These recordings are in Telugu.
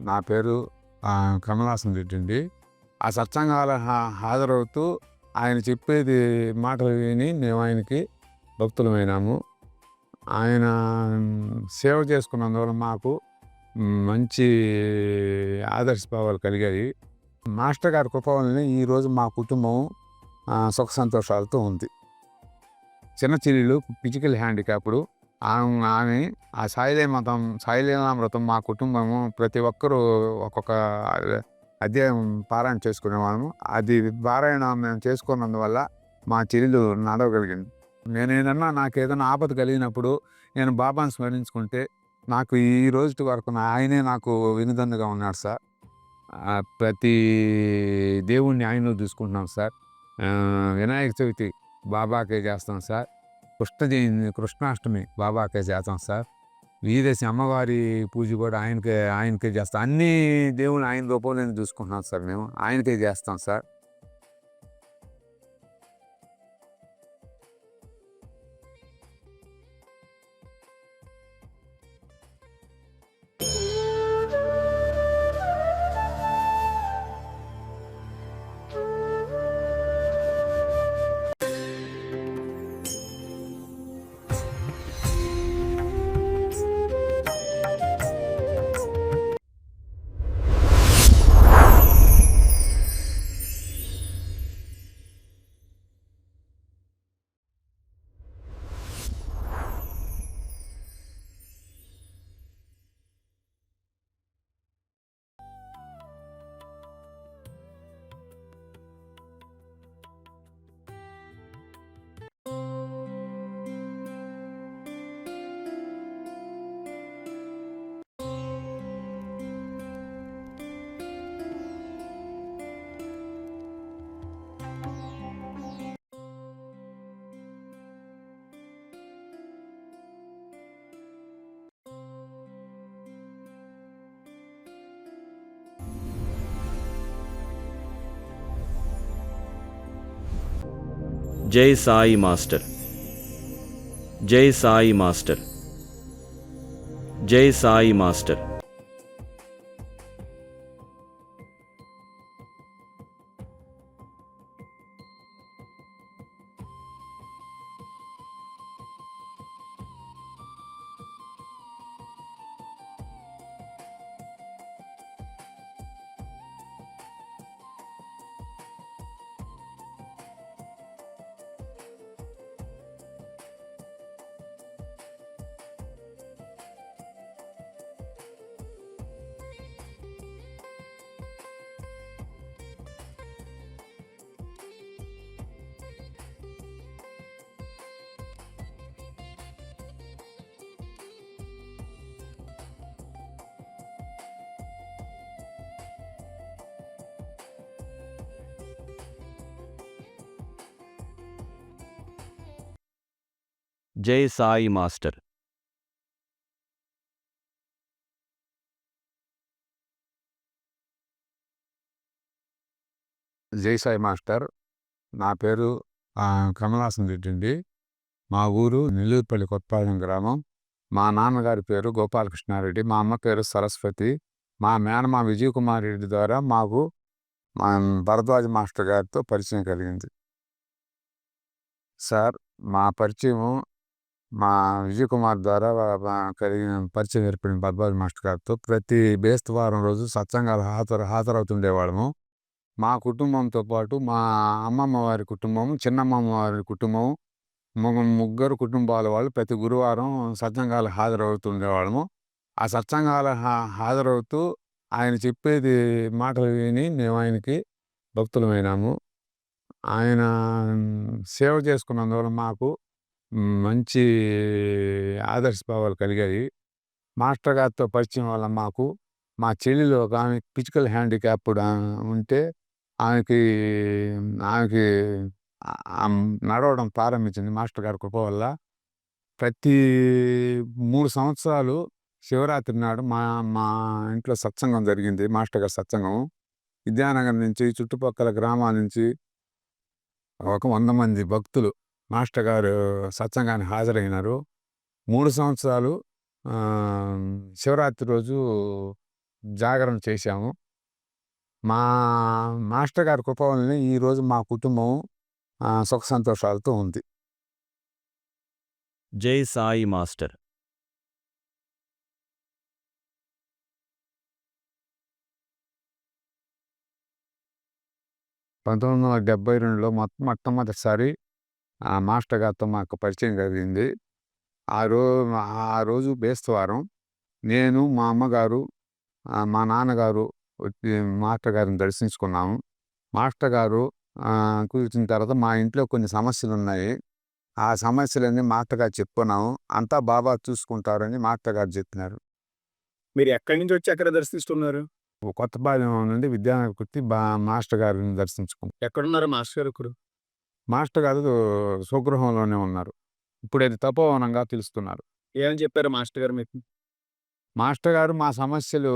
నా పేరు కమలాసన్ రెడ్డి అండి. ఆ సత్సంగాల హాజరవుతూ ఆయన చెప్పేది మాటలు విని మేము ఆయనకి భక్తులమైనాము. ఆయన సేవ చేసుకున్నందువల్ల మాకు మంచి ఆదర్శభావాలు కలిగాయి. మాస్టర్ గారి కృప వల్లనే ఈరోజు మా కుటుంబం సుఖ సంతోషాలతో ఉంది. చిన్న చెల్లెలు ఫిజికల్ హ్యాండిక్యాప్డు ఆమె ఆమె ఆ సాయిలీమతం సాయిలీలామృతం మా కుటుంబము ప్రతి ఒక్కరూ ఒక్కొక్క అధ్యాయం పారాయణ చేసుకునేవాళ్ళము. అది పారాయణ మేము చేసుకున్నందువల్ల మా చెల్లెలు నడవగలిగింది. నేను ఏదన్నా నాకు ఏదైనా ఆపద కలిగినప్పుడు నేను బాబాను స్మరించుకుంటే నాకు ఈ రోజు వరకు నా ఆయనే నాకు వినుదండుగా ఉన్నాడు సార్. ప్రతి దేవుణ్ణి ఆయనలో చూసుకుంటున్నాం సార్. వినాయక చవితి బాబాకే చేస్తాం సార్. కృష్ణ జయంతి కృష్ణాష్టమి బాబాకే చేస్తాం సార్. వీరేసి అమ్మవారి పూజ కూడా ఆయనకే ఆయనకే చేస్తాం. అన్ని దేవుని ఆయన రూపంలో చూసుకుంటున్నాం సార్ మేము. ఆయనకే చేస్తాం సార్. జై సాయి మాస్టర్ జై సాయి మాస్టర్ జై సాయి మాస్టర్ జై సాయి మాస్టర్. జై సాయి మాస్టర్. నా పేరు కమలాసన్ రెడ్డి అండి మా ఊరు నెల్లూరుపల్లి కొత్తపాలెం గ్రామం. మా నాన్నగారి పేరు గోపాలకృష్ణారెడ్డి. మా అమ్మ పేరు సరస్వతి. మా మేనమా విజయ్ కుమార్ రెడ్డి ద్వారా మాకు మా భరద్వాజ మాస్టర్ గారితో పరిచయం కలిగింది. సార్ మా పరిచయం మా విజయ్ కుమార్ ద్వారా కలిగిన పరిచయం ఏర్పడిన భరద్వాజ మాస్టర్ గారితో ప్రతి బేస్తవారం రోజు సత్సంగాలు హాజరు హాజరవుతుండేవాళ్ళము. మా కుటుంబంతో పాటు మా అమ్మమ్మ వారి కుటుంబం చిన్నమ్మమ్మ వారి కుటుంబం ముగ్గురు కుటుంబాల వాళ్ళు ప్రతి గురువారం సత్సంగాలు హాజరవుతుండేవాళ్ళము. ఆ సత్సంగాలు హాజరవుతూ ఆయన చెప్పేది మాటలు విని మేము ఆయనకి భక్తులమైనాము. ఆయన సేవ చేసుకున్నందువల్ల మాకు మంచి ఆదర్శ భావాలు కలిగాయి. మాస్టర్ గారితో పరిచయం వల్ల మాకు మా చెల్లెలు ఒక ఆమె ఫిజికల్ హ్యాండిక్యాప్డ్ ఉంటే ఆమెకి ఆమెకి నడవడం ప్రారంభించింది మాస్టర్ గారి కృప వల్ల. ప్రతి మూడు సంవత్సరాలు శివరాత్రి నాడు మా మా ఇంట్లో సత్సంగం జరిగింది మాస్టర్ గారి సత్సంగం. విద్యానగర్ నుంచి చుట్టుపక్కల గ్రామాల నుంచి ఒక వంద మంది భక్తులు మాస్టర్ గారు సత్సంగానికి హాజరైనారు. మూడు సంవత్సరాలు శివరాత్రి రోజు జాగరణ చేశాము. మా మాస్టర్ గారి కృప వల్లనే ఈరోజు మా కుటుంబం సుఖ సంతోషాలతో ఉంది. జై సాయి మాస్టర్. పంతొమ్మిది వందల డెబ్బై రెండులో మొత్తం మొట్టమొదటిసారి ఆ మాస్టర్ గారితో మాకు పరిచయం కలిగింది. ఆ రో ఆ రోజు బేస్తవారం నేను మా అమ్మగారు మా నాన్నగారు మాస్టర్ గారిని దర్శించుకున్నాము. మాస్టర్ గారు కూర్చున్న తర్వాత మా ఇంట్లో కొన్ని సమస్యలు ఉన్నాయి. ఆ సమస్యలన్నీ మాస్టర్ గారు చెప్పుకున్నాము. అంతా బాబా చూసుకుంటారని మాస్టర్ గారు చెప్పినారు. మీరు ఎక్కడి నుంచి వచ్చి ఎక్కడ దర్శిస్తున్నారు? కొత్తపాలెం నుండి విద్యానగర్ కుర్తి బా మాస్టర్ గారిని దర్శించుకున్నాం. ఎక్కడున్నారు మాస్టర్ గారు ఇప్పుడు? మాస్టర్ గారు స్వగృహంలోనే ఉన్నారు. ఇప్పుడు అది తపోవనంగా పిలుస్తున్నారు ఏమని చెప్పారు మాస్టర్ గారు మీకు? మాస్టర్ గారు మా సమస్యలు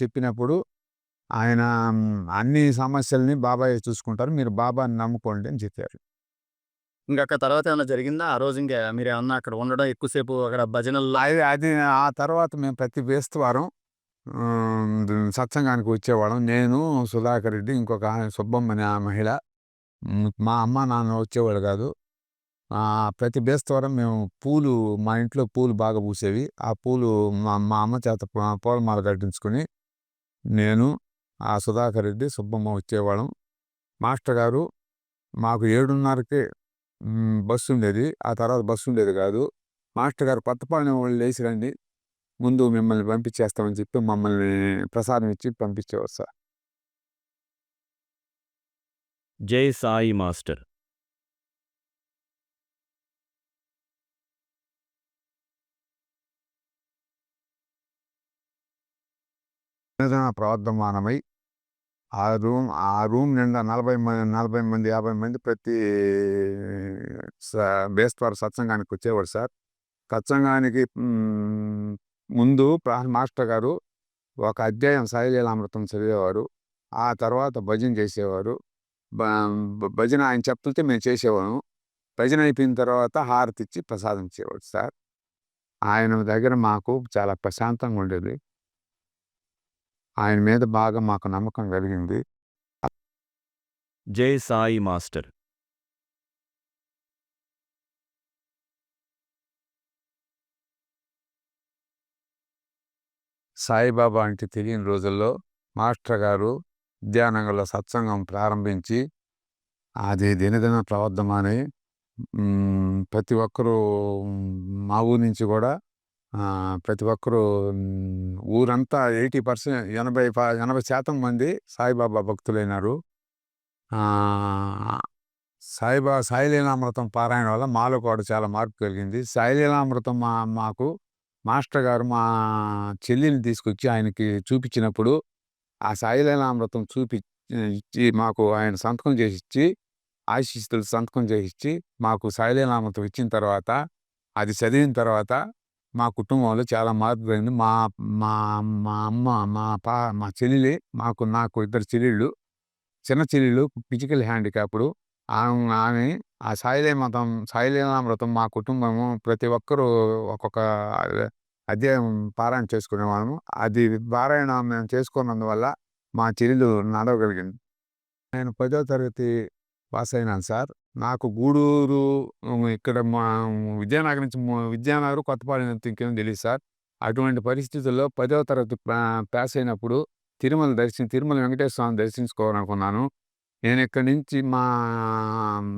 చెప్పినప్పుడు ఆయన అన్ని సమస్యల్ని బాబాయ్ చూసుకుంటారు. మీరు బాబాని నమ్ముకోండి అని చెప్పారు. ఇంకా తర్వాత ఏమైనా జరిగిందా? ఆ రోజు ఇంకా మీరు ఏమన్నా అక్కడ ఉండడం ఎక్కువసేపు అక్కడ భజనల్లో అది అది ఆ తర్వాత మేము ప్రతి బేస్తవారం ఉమ్, సత్సంగానికి వచ్చేవాళ్ళం. నేను సుధాకర్ రెడ్డి ఇంకొక ఆయన సుబ్బమ్మ అనే ఆ మహిళ మా అమ్మ నాన్న వచ్చేవాళ్ళు కాదు. ప్రతి బేస్తవారం మేము పూలు మా ఇంట్లో పూలు బాగా పూసేవి. ఆ పూలు మా మా అమ్మ చేత పూలమాల కట్టించుకొని నేను ఆ సుధాకర్ రెడ్డి సుబ్బమ్మ వచ్చేవాళ్ళం. మాస్టర్ గారు మాకు ఏడున్నరకే బస్సు ఉండేది. ఆ తర్వాత బస్సు ఉండేది కాదు. మాస్టర్ గారు కొత్తపాలెం వాళ్ళు లేచి రండి. ముందు మిమ్మల్ని పంపించేస్తామని చెప్పి మమ్మల్ని ప్రసాదం ఇచ్చి పంపించేవారు సార్. జై సాయి మాస్టర్. నిజంగా ప్రవర్ధమానమై ఆ రూమ్ ఆ రూమ్ నిండా నలభై మంది నలభై మంది యాభై మంది ప్రతి బేస్ బేస్తవారం సత్సంగానికి వచ్చేవారు సార్. సత్సంగానికి ముందు ప్రా- మాస్టర్ గారు ఒక అధ్యాయం సాయిలీలామృతం చదివేవారు. ఆ తర్వాత భజన చేసేవారు. భజన ఆయన చెప్తుంటే మేము చేసేవాము భజన అయిపోయిన తర్వాత హారతి ఇచ్చి ప్రసాదం ఇచ్చేవాడు సార్. ఆయన దగ్గర మాకు చాలా ప్రశాంతంగా ఉండేది. ఆయన మీద బాగా మాకు నమ్మకం కలిగింది. జై సాయి మాస్టర్. సాయిబాబా అంటే తెలియని రోజుల్లో మాస్టర్ గారు విద్యానగర్లో సత్సంగం ప్రారంభించి అది దినదిన ప్రవర్ధమానై ప్రతి ఒక్కరూ మా ఊరి నుంచి కూడా ప్రతి ఒక్కరూ ఊరంతా ఎయిటీ పర్సెంట్ ఎనభై ప- ఎనభై శాతం మంది సాయిబాబా భక్తులైనారు. సాయిబా సాయిలీలామృతం పారాయణ వల్ల మాలో కూడా చాలా మార్పు కలిగింది. సాయిలీలామృతం మా మాకు మాస్టర్ గారు మా చెల్లిని తీసుకొచ్చి ఆయనకి చూపించినప్పుడు ఆ సాయిలీలామృతం చూపి ఇచ్చి మాకు ఆయన సంతకం చేసి ఇచ్చి ఆశీస్సులు సంతకం చేసి ఇచ్చి మాకు సాయిలీలామృతం ఇచ్చిన తర్వాత అది చదివిన తర్వాత మా కుటుంబంలో చాలా మార్పు జరిగింది మా మా మా అమ్మ మా పా మా చెల్లెలి మాకు నాకు ఇద్దరు చెల్లెళ్ళు. చిన్న చెల్లెలు ఫిజికల్ హ్యాండిక్యాప్డ్. ఆమె ఆమె ఆ సాయిలీమతం సాయిలీలామృతం మా కుటుంబము ప్రతి ఒక్కరూ ఒక్కొక్క అధ్యాయం పారాయణ చేసుకునేవాళ్ళము. అది పారాయణ మేము చేసుకున్నందువల్ల మా చెల్లెలు నడవగలిగింది. నేను పదో తరగతి పాస్ అయినాను సార్. నాకు గూడూరు ఇక్కడ మా విద్యానగర్ నుంచి mo- విద్యానగర్ కొత్తపాలెం ఇంకేం తెలియదు సార్. అటువంటి పరిస్థితుల్లో పదవ తరగతి పా- పాస్ అయినప్పుడు తిరుమల దర్శనం తిరుమల వెంకటేశ్వర స్వామి దర్శించుకోవాలనుకున్నాను. నేను ఇక్కడి నుంచి మా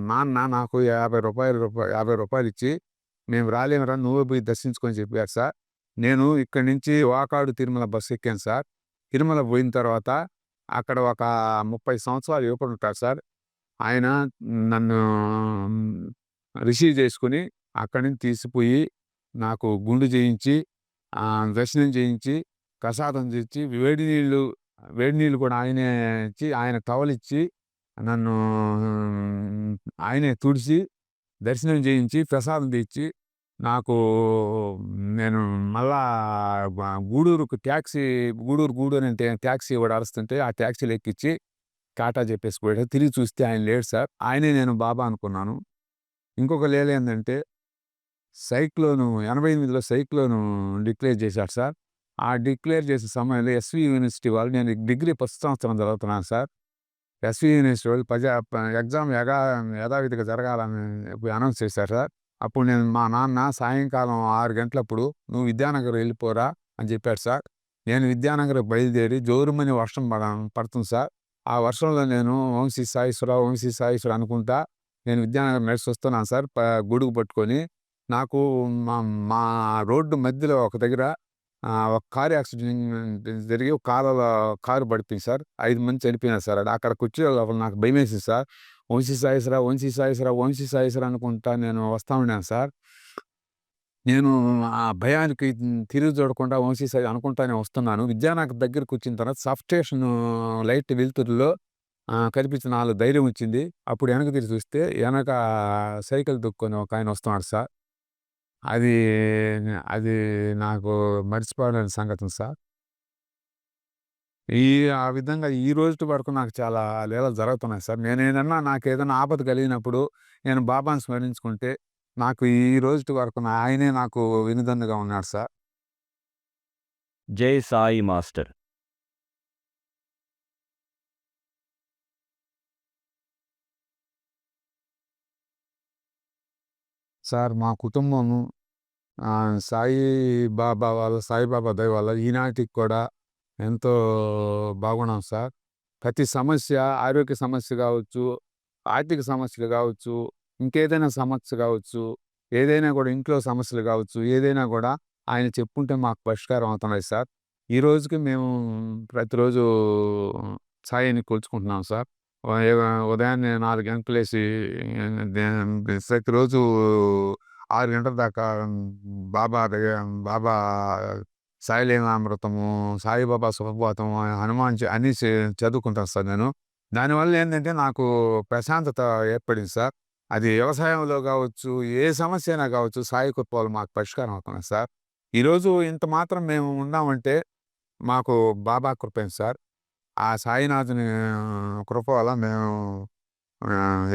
నాన్న నాకు యాభై రూపాయలు రూపాయలు యాభై రూపాయలు ఇచ్చి మేము రాలేమరా నువ్వే పోయి దర్శించుకొని చెప్పారు సార్. నేను ఇక్కడి నుంచి వాకాడు తిరుమల బస్సు ఎక్కాను సార్. తిరుమల పోయిన తర్వాత అక్కడ ఒక ముప్పై సంవత్సరాలు యువకుడు ఉంటారు సార్. ఆయన నన్ను రిసీవ్ చేసుకుని అక్కడి నుంచి తీసిపోయి నాకు గుండు చేయించి దర్శనం చేయించి ప్రసాదం తెచ్చి వేడి నీళ్ళు వేడి నీళ్ళు కూడా ఆయనే ఇచ్చి ఆయన టవలిచ్చి నన్ను ఆయనే తుడిచి దర్శనం చేయించి ప్రసాదం తెచ్చి నాకు నేను మళ్ళా గూడూరుకు ట్యాక్సీ గూడూరు గూడూరు అంటే ట్యాక్సీ కూడా అరుస్తుంటే ఆ ట్యాక్సీలు ఎక్కించి టాటా చెప్పేసి పోయాడు. తిరిగి చూస్తే ఆయన లేడు సార్. ఆయనే నేను బాబా అనుకున్నాను. ఇంకొక లేలు ఏంటంటే సైక్లోను ఎనభై ఎనిమిదిలో సైక్లోను డిక్లేర్ చేశాడు సార్. ఆ డిక్లేర్ చేసే సమయంలో ఎస్వి యూనివర్సిటీ వాళ్ళు నేను డిగ్రీ ఫస్ట్ సంవత్సరం చదువుతున్నాను సార్. ఎస్వి యూనివర్సిటీ వాళ్ళు ప్రజా ఎగ్జామ్ యథా యథావిధిగా జరగాలని అనౌన్స్ చేశారు సార్. అప్పుడు నేను మా నాన్న సాయంకాలం ఆరు గంటలప్పుడు నువ్వు విద్యానగర్ వెళ్ళిపోరా అని చెప్పాడు సార్. నేను విద్యానగర్ బయలుదేరి జోరుమని వర్షం పడ పడుతుంది సార్. ఆ వర్షంలో నేను వంశీ సాయిశ్వర వంశీ సాయిశ్వర అనుకుంటా నేను విద్యానగర్ నడిచి వస్తున్నాను సార్ గుడుగు గొడుగు పట్టుకొని. నాకు మా మా రోడ్డు మధ్యలో ఒక దగ్గర ఒక కారు యాక్సిడెంట్ జరిగి ఒక కారులో కారు పడిపోయింది సార్. ఐదు మంది చనిపోయినారు సార్. అక్కడ కూర్చో లోపల నాకు భయం వేసింది సార్. వంశీ సాయిసరా వంశీ సాయిసరా వంశీ సాయిసరా అనుకుంటా నేను వస్తా ఉన్నాను సార్. నేను ఆ భయానికి తిరిగి చూడకుండా వంశీ సాయి అనుకుంటానే వస్తున్నాను. విద్యానగర్ దగ్గరికి వచ్చిన తర్వాత సబ్ స్టేషన్ లైట్ వెలుతురులో కనిపించిన వాళ్ళు ధైర్యం వచ్చింది. అప్పుడు వెనక తిరిగి చూస్తే వెనక సైకిల్ దొక్కుని ఒక ఆయన వస్తున్నాడు సార్. అది అది నాకు మర్చిపోలేని సంగతి సార్. ఈ ఆ విధంగా ఈ రోజు వరకు నాకు చాలా లీలలు జరుగుతున్నాయి సార్. నేను ఏదన్నా నాకు ఏదైనా ఆపద కలిగినప్పుడు నేను బాబాను స్మరించుకుంటే నాకు ఈ రోజు వరకు నా ఆయనే నాకు వినుదన్నుగా ఉన్నాడు సార్. జై సాయి మాస్టర్. సార్ మా కుటుంబము ఆ, సాయి బాబా వాళ్ళ సాయిబాబా దయ వల్ల ఈనాటికి కూడా ఎంతో బాగున్నాం సార్. ప్రతి సమస్య ఆరోగ్య సమస్య కావచ్చు ఆర్థిక సమస్యలు కావచ్చు ఇంకేదైనా సమస్య కావచ్చు ఏదైనా కూడా ఇంట్లో సమస్యలు కావచ్చు ఏదైనా కూడా ఆయన చెప్పుంటే మాకు పరిష్కారం అవుతున్నాయి సార్. ఈ రోజుకి మేము ప్రతిరోజు సాయిని కొలుచుకుంటున్నాం సార్. ఉదయాన్నే నాలుగు గంటలు వేసి ప్రతిరోజు ఆరు గంటల దాకా బాబా బాబా సాయిలీలామృతము సాయిబాబా సుఖపాతం హనుమాన్ అన్నీ చదువుకుంటాను సార్ నేను. దానివల్ల ఏంటంటే నాకు ప్రశాంతత ఏర్పడింది సార్. అది వ్యవసాయంలో కావచ్చు ఏ సమస్య అయినా కావచ్చు సాయి కృపలు మాకు పరిష్కారం అవుతున్నాయి సార్. ఈరోజు ఇంత మాత్రం మేము ఉన్నామంటే మాకు బాబా కృపేం సార్. ఆ సాయినాథుని కృప వల్ల మేము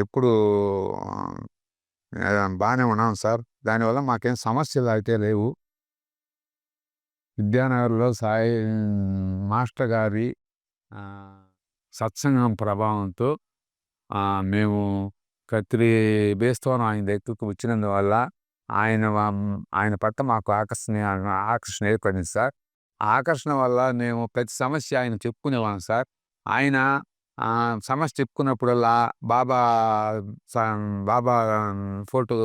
ఎప్పుడు బాగానే ఉన్నాం సార్. దానివల్ల మాకేం సమస్యలు అయితే లేవు. విద్యానగర్లో సాయి మాస్టర్ గారి సత్సంగం ప్రభావంతో మేము కత్రి బేస్తోనం ఆయన దగ్గరకు వచ్చినందువల్ల ఆయన ఆయన పట్ల మాకు ఆకర్షణ ఆకర్షణ ఏర్పడింది సార్. ఆ ఆకర్షణ వల్ల మేము ప్రతి సమస్య ఆయన చెప్పుకునేవాళ్ళం సార్. ఆయన సమస్య చెప్పుకున్నప్పుడల్లా బాబా స- బాబా ఫోటో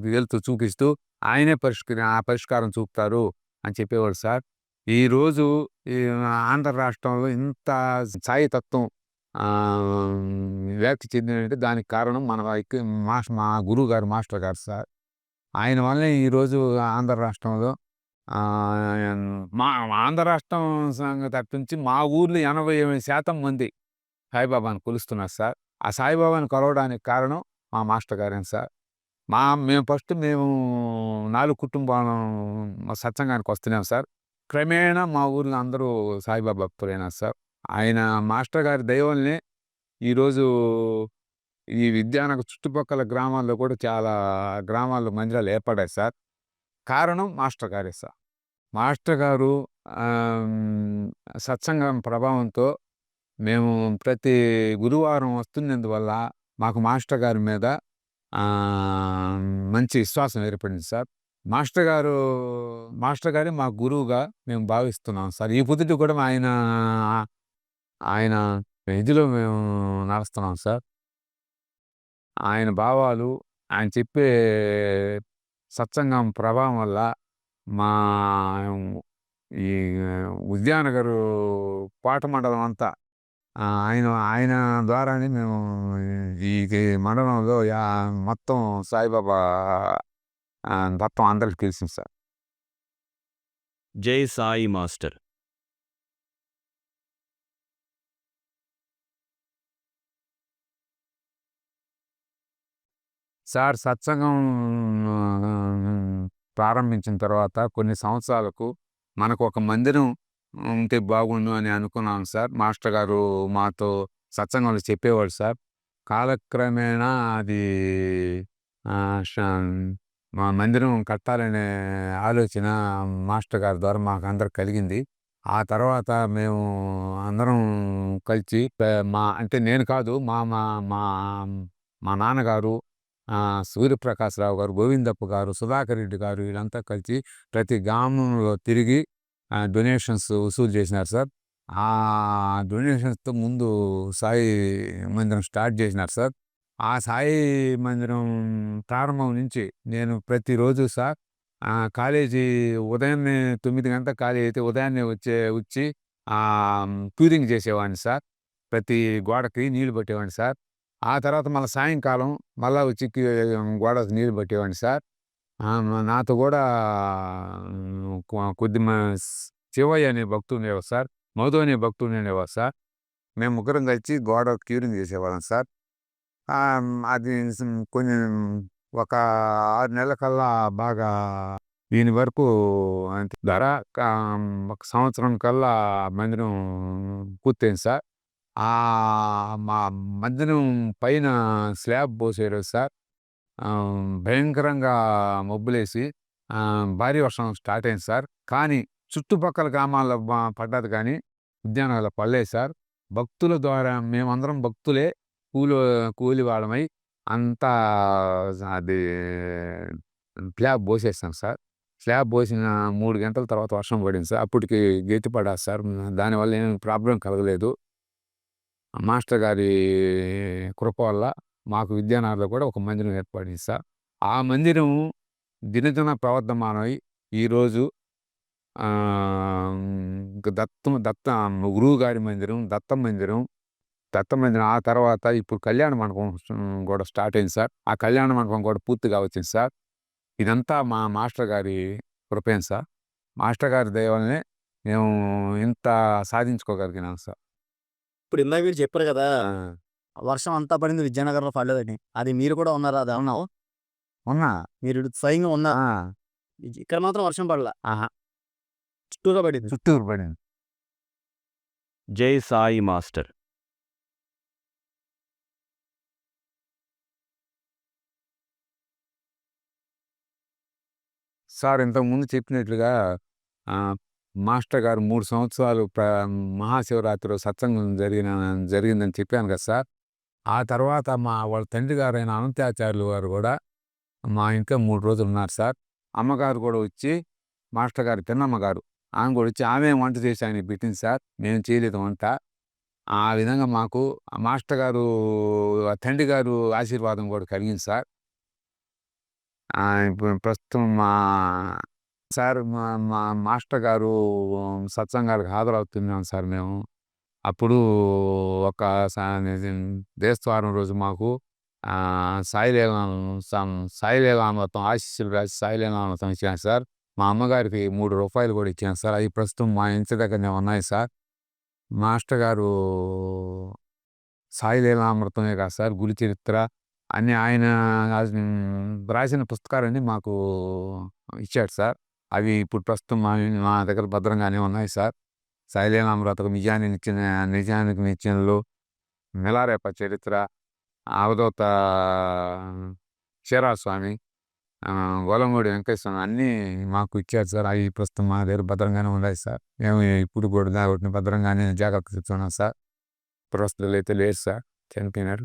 వెళ్తూ చూపిస్తూ ఆయనే పరిష్కరి ఆ పరిష్కారం చూపుతారు. అని చెప్పేవాడు సార్. ఈరోజు ఈ ఆంధ్ర రాష్ట్రంలో ఇంత సాయి తత్వం వ్యాప్తి చెందినంటే దానికి కారణం మన వైక్- మా గురువు గారు మాస్టర్ గారు సార్. ఆయన వల్లే ఈరోజు ఆంధ్ర రాష్ట్రంలో మా ఆంధ్ర రాష్ట్రం తప్పించి మా ఊర్లో ఎనభై ఎనిమిది శాతం మంది సాయిబాబాను కొలుస్తున్నారు సార్. ఆ సాయిబాబాని కొలవడానికి కారణం మా మాస్టర్ గారేం సార్. మా మేము ఫస్ట్ మేము నాలుగు కుటుంబం మా సత్సంగానికి వస్తున్నాం సార్. క్రమేణా మా ఊర్లో అందరూ సాయిబాబా భక్తులైనారు సార్. ఆయన మాస్టర్ గారి దైవల్ని ఈరోజు ఈ విద్యానగర్ చుట్టుపక్కల గ్రామాల్లో కూడా చాలా గ్రామాల్లో మందిరాలు ఏర్పడాయి సార్. కారణం మాస్టర్ గారే సార్. మాస్టర్ గారు సత్సంగం ప్రభావంతో మేము ప్రతి గురువారం వస్తున్నందువల్ల మాకు మాస్టర్ గారి మీద మంచి విశ్వాసం ఏర్పడింది సార్. మాస్టర్ గారు మాస్టర్ గారి మా గురువుగా మేము భావిస్తున్నాం సార్. ఈ పొద్దుటి కూడా ఆయన ఆయన ఇదిలో మేము నడుస్తున్నాం సార్. ఆయన భావాలు ఆయన చెప్పే సత్సంగం ప్రభావం వల్ల మా ఈ ఉద్యానగరు పాట మండలం అంతా ఆయన ఆయన ద్వారానే మేము ఈ మండలంలో యా మొత్తం సాయిబాబా ఆ, తత్వం అందరికి తెలిసింది సార్. జై సాయి మాస్టర్. సార్ సత్సంగం ప్రారంభించిన తర్వాత కొన్ని సంవత్సరాలకు మనకు ఒక మందిరం ఉంటే బాగుండు అని అనుకున్నాను సార్. మాస్టర్ గారు మాతో సత్సంగంలో చెప్పేవాడు సార్. కాలక్రమేణా అది మా మందిరం కట్టాలనే ఆలోచన మాస్టర్ గారి ద్వారా మాకు అందరు కలిగింది. ఆ తర్వాత మేము అందరం కలిసి మా అంటే నేను కాదు మా మా మా మా నాన్నగారు సూర్యప్రకాశ్ సూర్యప్రకాశ్రావు గారు గోవిందప్ప గారు సుధాకర్ రెడ్డి గారు వీళ్ళంతా కలిసి ప్రతి గ్రామంలో తిరిగి డొనేషన్స్ వసూలు చేసినారు సార్. ఆ డొనేషన్స్తో ముందు సాయి మందిరం స్టార్ట్ చేసినారు సార్. ఆ సాయి మందిరం ప్రారంభం నుంచి నేను ప్రతిరోజు సార్ కాలేజీ ఉదయాన్నే తొమ్మిది గంటల కాలేజీ అయితే ఉదయాన్నే వచ్చే వచ్చి క్యూరింగ్ చేసేవాడిని సార్. ప్రతి గోడకి నీళ్ళు పట్టేవాడిని సార్. ఆ తర్వాత మళ్ళీ సాయంకాలం మళ్ళీ వచ్చి గోడకి నీళ్ళు పట్టేవాడిని సార్. నాతో కూడా కొద్ది శివయ్య అనే భక్తులు ఉండేవారు సార్ మధు అనే భక్తుడు ఉండేవారు సార్. మేము ముగ్గురం కలిసి గోడ క్యూరింగ్ చేసేవాళ్ళం సార్. అది కొన్ని ఒక ఆరు నెలల కల్లా బాగా దీని వరకు అంటే ధర ఒక సంవత్సరం కల్లా మందిరం పూర్తయింది సార్. మా మందిరం పైన స్లాబ్ పోసేరు సార్. భయంకరంగా మబ్బులేసి భారీ వర్షం స్టార్ట్ అయింది సార్. కానీ చుట్టుపక్కల గ్రామాల్లో పడ్డది కానీ ఉద్యానాల్లో పడలేదు సార్. భక్తుల ద్వారా మేమందరం భక్తులే కూలి కూలి వాళ్ళమై అంతా అది స్లాబ్ పోసేసాం సార్. స్లాబ్ పోసిన మూడు గంటల తర్వాత వర్షం పడింది సార్. అప్పటికి గెత్తి పడా సార్. దానివల్ల ఏం ప్రాబ్లం కలగలేదు. మాస్టర్ గారి కృప వల్ల మాకు విద్యానగర్లో కూడా ఒక మందిరం ఏర్పడింది సార్ ఆ మందిరం దినదిన ప్రవర్ధమానమై ఈరోజు దత్తం దత్త గురువు గారి మందిరం దత్త మందిరం దత్త మందిరం. ఆ తర్వాత ఇప్పుడు కళ్యాణ మండపం కూడా స్టార్ట్ అయింది సార్. ఆ కళ్యాణ మండపం కూడా పూర్తిగా వచ్చింది సార్. ఇదంతా మా మాస్టర్ గారి కృపేం సార్. మాస్టర్ గారి దయ వల్లనే మేము ఇంత సాధించుకోగలిగినాం సార్. ఇప్పుడు ఇందాక మీరు చెప్పారు కదా వర్షం అంతా పడింది విజయనగరంలో పడలేదని అది మీరు కూడా ఉన్నారా అది అవునా ఉన్నా. మీరు ఇటు స్వయంగా ఉన్నారు ఆ, ఇక్కడ మాత్రం వర్షం పడలా. ఆహా, చుట్టూగా పడింది. చుట్టూరు పడింది. జై సాయి మాస్టర్. సార్ ఇంతకుముందు చెప్పినట్లుగా ఆ, మాస్టర్ గారు మూడు సంవత్సరాలు ప్ర మహాశివరాత్రి రోజు సత్సంగం జరిగిన జరిగిందని చెప్పాను కదా సార్. ఆ తర్వాత మా వాళ్ళ తండ్రి గారైన అనంతాచార్యులు గారు కూడా మా ఇంట్లో మూడు రోజులు ఉన్నారు సార్. అమ్మగారు కూడా వచ్చి మాస్టర్ గారు తిన్నమ్మ గారు ఆమె కూడా వచ్చి ఆమె వంట చేసి ఆయన పెట్టింది సార్. మేము చేయలేదు వంట. ఆ విధంగా మాకు ఆ మాస్టర్ గారు ఆ తండ్రి గారు ఆశీర్వాదం కూడా కలిగింది సార్. ప్రస్తుతం మా సార్ మా మా మాస్టర్ గారు సత్సంగాలకు హాజరవుతున్నాం సార్ మేము. అప్పుడు ఒక దేశవారం రోజు మాకు ఆ, సాయిలీలామృతం ఆశీస్సులు రాసి సాయిలీలామృతం ఇచ్చాను సార్. మా అమ్మగారికి మూడు రూపాయలు కూడా ఇచ్చాను సార్. అవి ప్రస్తుతం మా ఇంటి దగ్గరనే ఉన్నాయి సార్. మాస్టర్ గారు సాయిలీలామృతమే కాదు సార్ గురి చరిత్ర. అన్ని ఆయన రాసిన పుస్తకాలన్నీ మాకు ఇచ్చాడు సార్. అవి ఇప్పుడు ప్రస్తుతం మా దగ్గర భద్రంగానే ఉన్నాయి సార్. శైలేనామృతకు నిజానికి ఇచ్చిన నిజానికి నిత్యంలో మిలారేప చరిత్ర అవధూత క్షీరాస్వామి గోలంగూడి వెంకటేశ్వర అన్నీ మాకు ఇచ్చారు సార్. అవి ప్రస్తుతం మా దగ్గర భద్రంగానే ఉన్నాయి సార్. మేము ఇప్పుడు కూడా వాటిని భద్రంగానే జాగ్రత్త చెప్తున్నాం సార్. ప్రస్తుతం అయితే లేదు సార్ చనిపోయినారు.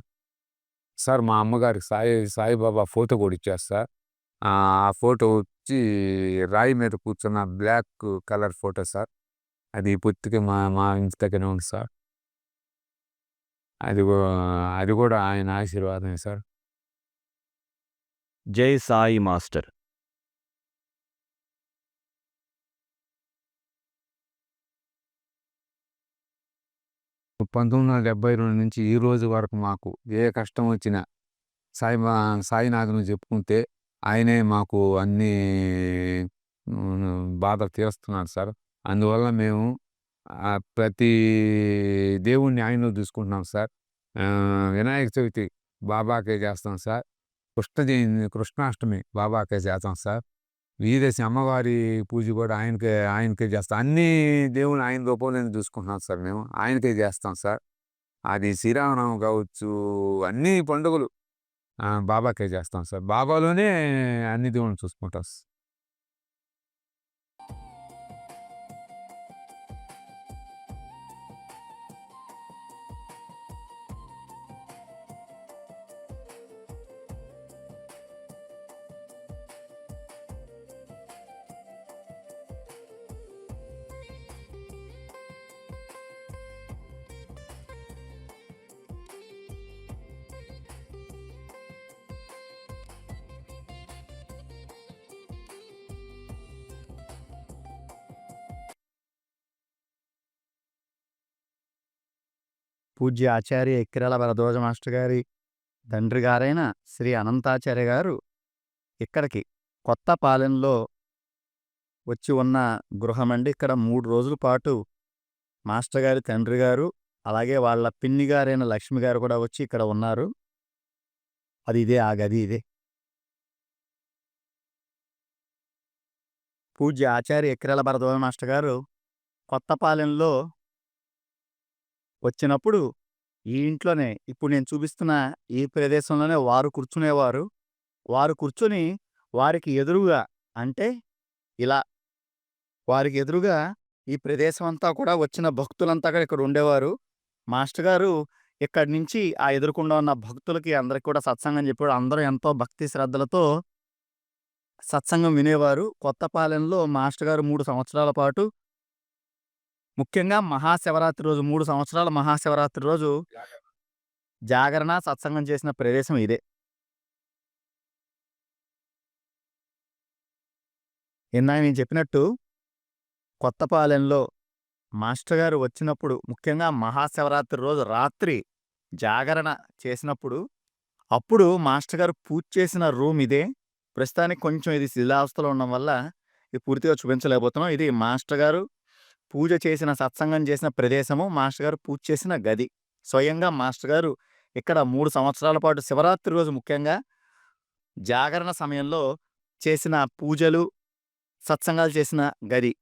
సార్ మా అమ్మగారికి సాయి సాయిబాబా ఫోటో కూడా ఇచ్చారు సార్. ఆ ఫోటో వచ్చి రాయి మీద కూర్చున్న బ్లాక్ కలర్ ఫోటో సార్. అది పొత్తికి మా మా ఇంటి దగ్గర ఉంది సార్. అది అది కూడా ఆయన ఆశీర్వాదమే సార్. జై సాయి మాస్టర్. పంతొమ్మిది వందల డెబ్బై రెండు నుంచి ఈ రోజు వరకు మాకు ఏ కష్టం వచ్చినా సాయి మా- సాయినాథుని చెప్పుకుంటే ఆయనే మాకు అన్ని ఉమ్, బాధలు తీరుస్తున్నాడు సార్. అందువల్ల మేము ప్రతి దేవుణ్ణి ఆయనలో చూసుకుంటున్నాం సార్. వినాయక చవితి బాబాకే చేస్తాం సార్. కృష్ణ జయంతి కృష్ణాష్టమి బాబాకే చేస్తాం సార్. వీరేసి అమ్మవారి పూజ కూడా ఆయనకే ఆయనకే చేస్తాం. అన్ని దేవుని ఆయన రూపంలో చూసుకుంటున్నాం సార్ మేము. ఆయనకే చేస్తాం సార్. అది శ్రీరామనవం కావచ్చు అన్ని పండుగలు బాబాకే చేస్తాం సార్. బాబాలోనే అన్ని దేవుళ్ళని చూసుకుంటాం. పూజ్య ఆచార్య ఎక్కిరాల భరద్వాజ మాస్టర్ గారి తండ్రి గారైన శ్రీ అనంతాచార్య గారు ఇక్కడికి కొత్తపాలెంలో వచ్చి ఉన్న గృహమండి. ఇక్కడ మూడు రోజుల పాటు మాస్టర్ గారి తండ్రి గారు, అలాగే వాళ్ళ పిన్ని గారైన లక్ష్మి గారు కూడా వచ్చి ఇక్కడ ఉన్నారు. అది ఇదే. ఆ గది ఇదే. పూజ్య ఆచార్య ఎక్కిరాల భరద్వాజ మాస్టర్ గారు కొత్తపాలెంలో వచ్చినప్పుడు ఈ ఇంట్లోనే ఇప్పుడు నేను చూపిస్తున్న ఈ ప్రదేశంలోనే వారు కూర్చునేవారు. వారు కూర్చుని వారికి ఎదురుగా అంటే ఇలా వారికి ఎదురుగా ఈ ప్రదేశం అంతా కూడా వచ్చిన భక్తులంతా కూడా ఇక్కడ ఉండేవారు. మాస్టర్ గారు ఇక్కడి నుంచి ఆ ఎదురుకుండా ఉన్న భక్తులకి అందరికి కూడా సత్సంగం చెప్పాడు అందరూ ఎంతో భక్తి శ్రద్ధలతో సత్సంగం వినేవారు. కొత్తపాలెంలో మాస్టర్ గారు మూడు సంవత్సరాల పాటు ముఖ్యంగా మహాశివరాత్రి రోజు 3 సంవత్సరాల మహాశివరాత్రి రోజు జాగరణ, సత్సంగం చేసిన ప్రదేశం ఇదే. ఇందాక నేను చెప్పినట్టు కొత్తపాలెంలో మాస్టర్ గారు వచ్చినప్పుడు ముఖ్యంగా మహాశివరాత్రి రోజు రాత్రి జాగరణ చేసినప్పుడు అప్పుడు మాస్టర్ గారు పూజ చేసిన రూమ్ ఇదే. ప్రస్తుతానికి కొంచెం ఇది శిథిలావస్థలో ఉండడం వల్ల ఇది పూర్తిగా చూపించలేకపోతున్నాం. ఇది మాస్టర్ గారు పూజ చేసిన సత్సంగం చేసిన ప్రదేశము. మాస్టర్ గారు పూజ చేసిన గది. స్వయంగా మాస్టర్ గారు ఇక్కడ మూడు సంవత్సరాల పాటు శివరాత్రి రోజు ముఖ్యంగా జాగరణ సమయంలో చేసిన పూజలు, సత్సంగాలు చేసిన గది.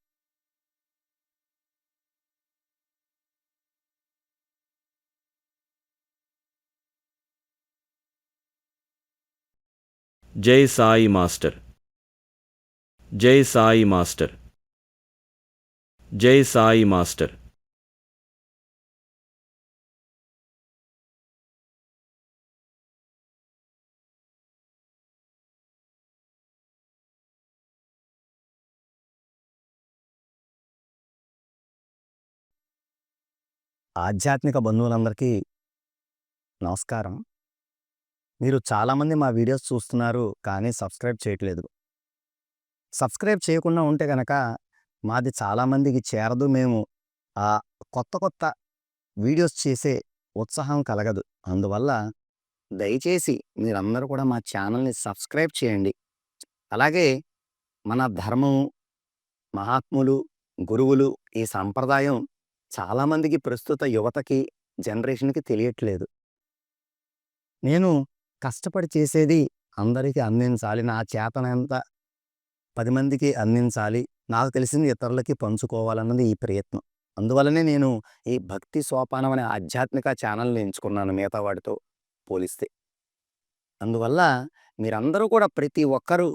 జై సాయి మాస్టర్ జై సాయి మాస్టర్ జై సాయి మాస్టర్ ఆధ్యాత్మిక బంధువులందరికీ నమస్కారం. మీరు చాలామంది మా వీడియోస్ చూస్తున్నారు. కానీ సబ్స్క్రైబ్ చేయట్లేదు. సబ్స్క్రైబ్ చేయకుండా ఉంటే గనక మాది చాలామందికి చేరదు. మేము ఆ కొత్త కొత్త వీడియోస్ చేసే ఉత్సాహం కలగదు. అందువల్ల దయచేసి మీరందరూ కూడా మా ఛానల్‌ని సబ్స్క్రైబ్ చేయండి. అలాగే మన ధర్మం, మహాత్ములు, గురువులు ఈ సంప్రదాయం చాలామందికి ప్రస్తుత యువతకి, జనరేషన్‌కి తెలియట్లేదు. నేను కష్టపడి చేసేది అందరికీ అందించాలి. నా చేతనంతా పది మందికి అందించాలి. నాకు తెలిసింది ఇతరులకి పంచుకోవాలన్నది ఈ ప్రయత్నం. అందువలనే నేను ఈ భక్తి సోపానం అనే ఆధ్యాత్మిక ఛానల్‌ని ఎంచుకున్నాను మిగతా వాటితో పోలిస్తే. అందువల్ల మీరందరూ కూడా ప్రతి ఒక్కరూ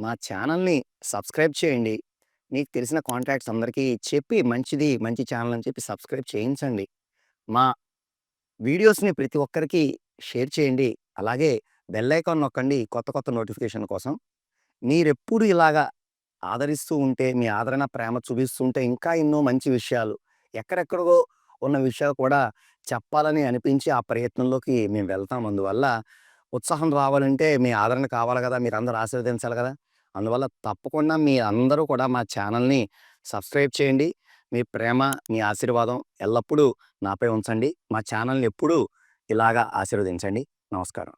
మా ఛానల్‌ని సబ్స్క్రైబ్ చేయండి. మీకు తెలిసిన కాంటాక్ట్స్ అందరికీ చెప్పి మంచిది, మంచి ఛానల్ అని చెప్పి సబ్స్క్రైబ్ చేయించండి. మా వీడియోస్‌ని ప్రతి ఒక్కరికి షేర్ చేయండి. అలాగే బెల్ ఐకాన్ నొక్కండి కొత్త కొత్త నోటిఫికేషన్ కోసం. మీరెప్పుడు ఇలాగా ఆదరిస్తూ ఉంటే, మీ ఆదరణ, ప్రేమ చూపిస్తుంటే ఇంకా ఎన్నో మంచి విషయాలు ఎక్కడెక్కడో ఉన్న విషయాలు కూడా చెప్పాలని అనిపించి ఆ ప్రయత్నంలోకి మేము వెళ్తాం. అందువల్ల ఉత్సాహం రావాలంటే మీ ఆదరణ కావాలి కదా! మీరందరూ ఆశీర్వదించాలి కదా! అందువల్ల తప్పకుండా మీ అందరూ కూడా మా ఛానల్‌ని సబ్స్క్రైబ్ చేయండి. మీ ప్రేమ, మీ ఆశీర్వాదం ఎల్లప్పుడూ నాపై ఉంచండి. మా ఛానల్‌ని ఎప్పుడూ ఇలాగా ఆశీర్వదించండి. నమస్కారం.